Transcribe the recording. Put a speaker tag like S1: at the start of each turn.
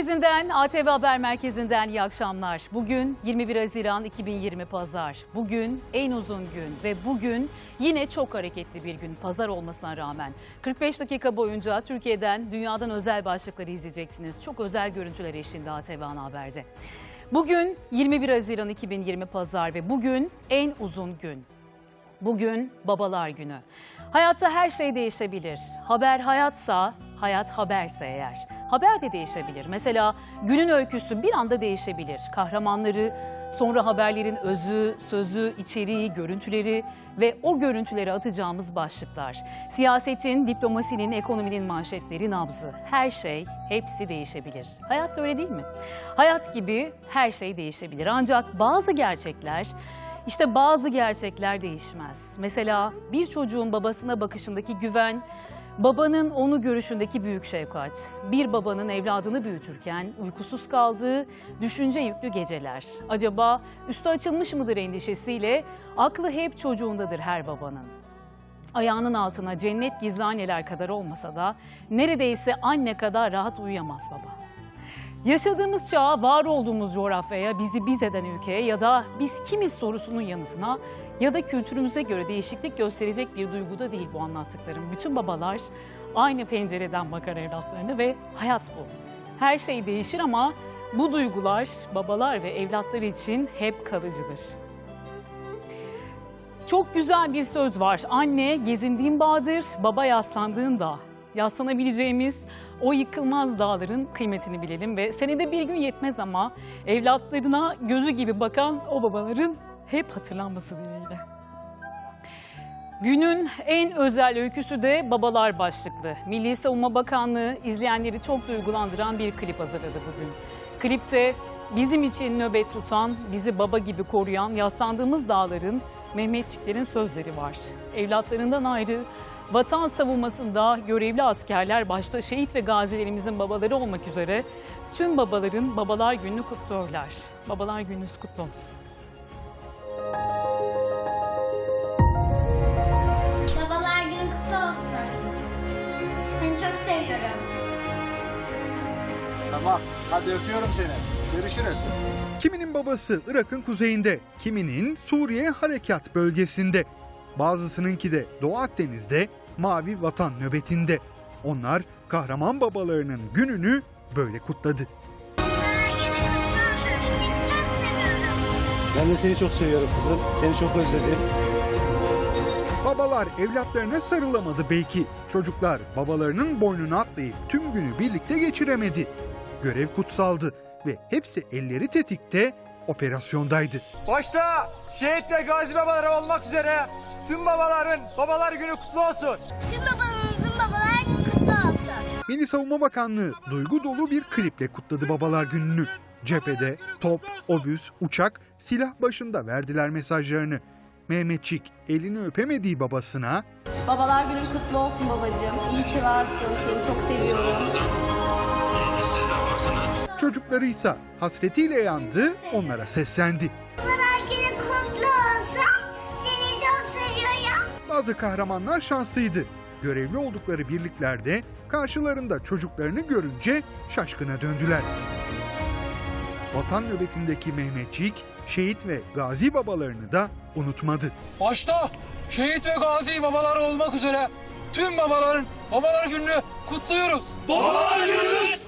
S1: Merkezi'nden, ATV Haber Merkezi'nden iyi akşamlar. Bugün 21 Haziran 2020 Pazar. Bugün en uzun gün ve bugün yine çok hareketli bir gün pazar olmasına rağmen. 45 dakika boyunca Türkiye'den, dünyadan özel başlıkları izleyeceksiniz. Çok özel görüntüler eşliğinde ATV Ana Haber'de. Bugün 21 Haziran 2020 Pazar ve bugün en uzun gün. Bugün babalar günü. Hayatta her şey değişebilir. Haber hayatsa, hayat haberse eğer. Haber de değişebilir. Mesela günün öyküsü bir anda değişebilir. Kahramanları, sonra haberlerin özü, sözü, içeriği, görüntüleri ve o görüntüleri atacağımız başlıklar. Siyasetin, diplomasinin, ekonominin manşetleri, nabzı. Her şey, hepsi değişebilir. Hayat da öyle değil mi? Hayat gibi her şey değişebilir. Ancak bazı gerçekler işte bazı gerçekler değişmez. Mesela bir çocuğun babasına bakışındaki güven, babanın onu görüşündeki büyük şefkat, bir babanın evladını büyütürken uykusuz kaldığı düşünce yüklü geceler. Acaba üstü açılmış mıdır endişesiyle aklı hep çocuğundadır her babanın. Ayağının altına cennet gizli anneler kadar olmasa da neredeyse anne kadar rahat uyuyamaz baba. Yaşadığımız çağa, var olduğumuz coğrafyaya, bizi biz eden ülkeye ya da biz kimiz sorusunun yanısına ya da kültürümüze göre değişiklik gösterecek bir duyguda değil bu anlattıklarım. Bütün babalar aynı pencereden bakar evlatlarını ve hayat bu. Her şey değişir ama bu duygular babalar ve evlatlar için hep kalıcıdır. Çok güzel bir söz var. Anne gezindiğin bağdır, baba yaslandığın dağ. Yaslanabileceğimiz o yıkılmaz dağların kıymetini bilelim ve senede bir gün yetmez ama evlatlarına gözü gibi bakan o babaların hep hatırlanması dileğiyle. Günün en özel öyküsü de babalar başlıklı. Milli Savunma Bakanlığı izleyenleri çok duygulandıran bir klip hazırladı bugün. Klipte bizim için nöbet tutan, bizi baba gibi koruyan yaslandığımız dağların Mehmetçiklerin sözleri var. Evlatlarından ayrı vatan savunmasında görevli askerler başta şehit ve gazilerimizin babaları olmak üzere tüm babaların babalar gününü kutluyorlar. Babalar gününüz kutlu olsun.
S2: Tamam. Hadi öpüyorum seni. Görüşürüz.
S3: Kiminin babası Irak'ın kuzeyinde, kiminin Suriye harekat bölgesinde. Bazısınınki de Doğu Akdeniz'de Mavi Vatan nöbetinde. Onlar kahraman babalarının gününü böyle kutladı.
S4: Ben de seni çok seviyorum kızım. Seni çok özledim.
S3: Babalar evlatlarına sarılamadı belki. Çocuklar babalarının boynuna atlayıp tüm günü birlikte geçiremedi. Görev kutsaldı ve hepsi elleri tetikte operasyondaydı.
S2: Başta şehit ve gazi babaları olmak üzere tüm babaların babalar günü kutlu olsun.
S5: Tüm babalarımızın babalar günü kutlu olsun.
S3: Milli Savunma Bakanlığı duygu dolu bir kliple kutladı babalar gününü. Cephede top, obüs, uçak, silah başında verdiler mesajlarını. Mehmetçik elini öpemediği babasına
S6: Babalar günün kutlu olsun babacığım. İyi ki varsın. Seni çok seviyorum.
S3: çocukları ise hasretiyle yandı onlara seslendi.
S5: Babalar günü kutlu olsun. Seni çok seviyorum.
S3: Bazı kahramanlar şanslıydı. Görevli oldukları birliklerde karşılarında çocuklarını görünce şaşkına döndüler. Vatan nöbetindeki Mehmetçik, şehit ve gazi babalarını da unutmadı.
S7: Başta şehit ve gazi babalar olmak üzere tüm babaların babalar gününü kutluyoruz. Babalar gününüz.